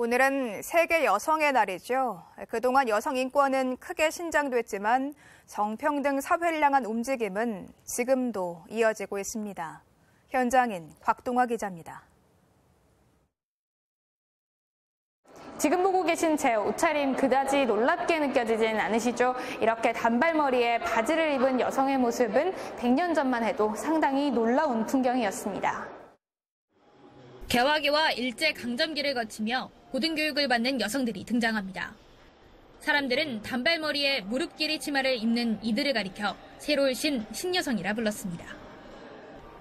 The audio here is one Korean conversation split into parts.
오늘은 세계 여성의 날이죠. 그동안 여성 인권은 크게 신장됐지만 성평등 사회를 향한 움직임은 지금도 이어지고 있습니다. 현장인 곽동화 기자입니다. 지금 보고 계신 제 옷차림 그다지 놀랍게 느껴지진 않으시죠? 이렇게 단발머리에 바지를 입은 여성의 모습은 100년 전만 해도 상당히 놀라운 풍경이었습니다. 개화기와 일제 강점기를 거치며 고등교육을 받는 여성들이 등장합니다. 사람들은 단발머리에 무릎 길이 치마를 입는 이들을 가리켜 새로 신 신여성이라 불렀습니다.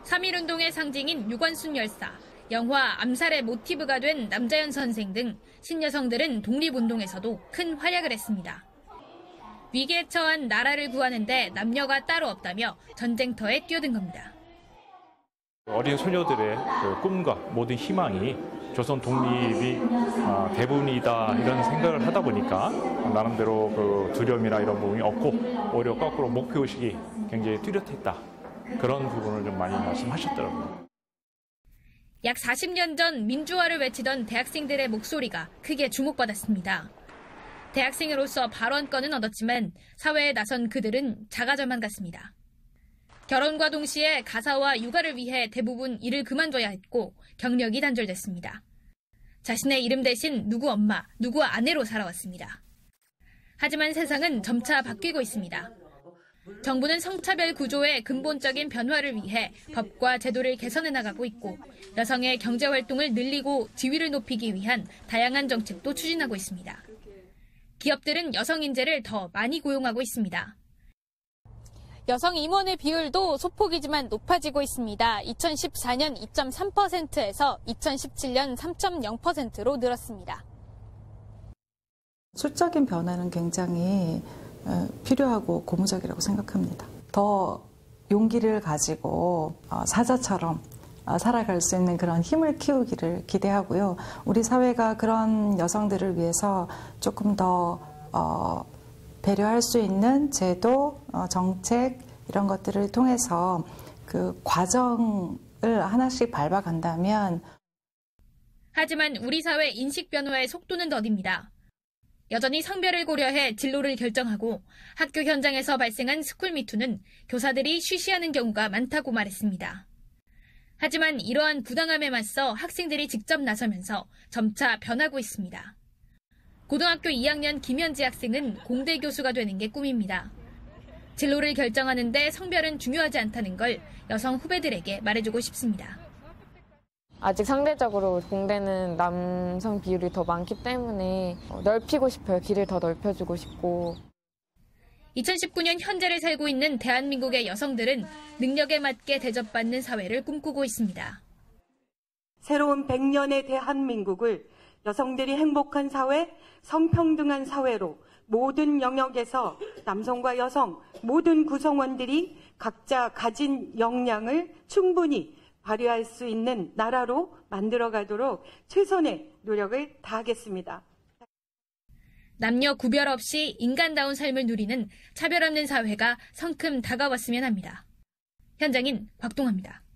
3.1운동의 상징인 유관순 열사, 영화 암살의 모티브가 된 남자연 선생 등 신여성들은 독립운동에서도 큰 활약을 했습니다. 위기에 처한 나라를 구하는데 남녀가 따로 없다며 전쟁터에 뛰어든 겁니다. 어린 소녀들의 그 꿈과 모든 희망이 조선 독립이 아, 대부분이다 이런 생각을 하다 보니까 나름대로 그 두려움이나 이런 부분이 없고 오히려 거꾸로 목표 의식이 굉장히 뚜렷했다 그런 부분을 좀 많이 말씀하셨더라고요. 약 40년 전 민주화를 외치던 대학생들의 목소리가 크게 주목받았습니다. 대학생으로서 발언권은 얻었지만 사회에 나선 그들은 자가절만 같습니다. 결혼과 동시에 가사와 육아를 위해 대부분 일을 그만둬야 했고 경력이 단절됐습니다. 자신의 이름 대신 누구 엄마, 누구 아내로 살아왔습니다. 하지만 세상은 점차 바뀌고 있습니다. 정부는 성차별 구조의 근본적인 변화를 위해 법과 제도를 개선해 나가고 있고 여성의 경제 활동을 늘리고 지위를 높이기 위한 다양한 정책도 추진하고 있습니다. 기업들은 여성 인재를 더 많이 고용하고 있습니다. 여성 임원의 비율도 소폭이지만 높아지고 있습니다. 2014년 2.3%에서 2017년 3.0%로 늘었습니다. 수적인 변화는 굉장히 어, 필요하고 고무적이라고 생각합니다. 더 용기를 가지고 어, 사자처럼 어, 살아갈 수 있는 그런 힘을 키우기를 기대하고요. 우리 사회가 그런 여성들을 위해서 조금 더 배려할 수 있는 제도, 어, 정책 이런 것들을 통해서 그 과정을 하나씩 밟아간다면 하지만 우리 사회 인식 변화의 속도는 더딥니다. 여전히 성별을 고려해 진로를 결정하고 학교 현장에서 발생한 스쿨미투는 교사들이 쉬쉬하는 경우가 많다고 말했습니다. 하지만 이러한 부당함에 맞서 학생들이 직접 나서면서 점차 변하고 있습니다. 고등학교 2학년 김현지 학생은 공대 교수가 되는 게 꿈입니다. 진로를 결정하는데 성별은 중요하지 않다는 걸 여성 후배들에게 말해주고 싶습니다. 아직 상대적으로 공대는 남성 비율이 더 많기 때문에 넓히고 싶어요. 길을 더 넓혀주고 싶고. 2019년 현재를 살고 있는 대한민국의 여성들은 능력에 맞게 대접받는 사회를 꿈꾸고 있습니다. 새로운 100년의 대한민국을 여성들이 행복한 사회, 성평등한 사회로 모든 영역에서 남성과 여성 모든 구성원들이 각자 가진 역량을 충분히 발휘할 수 있는 나라로 만들어 가도록 최선의 노력을 다하겠습니다. 남녀 구별 없이 인간다운 삶을 누리는 차별 없는 사회가 성큼 다가왔으면 합니다. 현장인 곽동아입니다.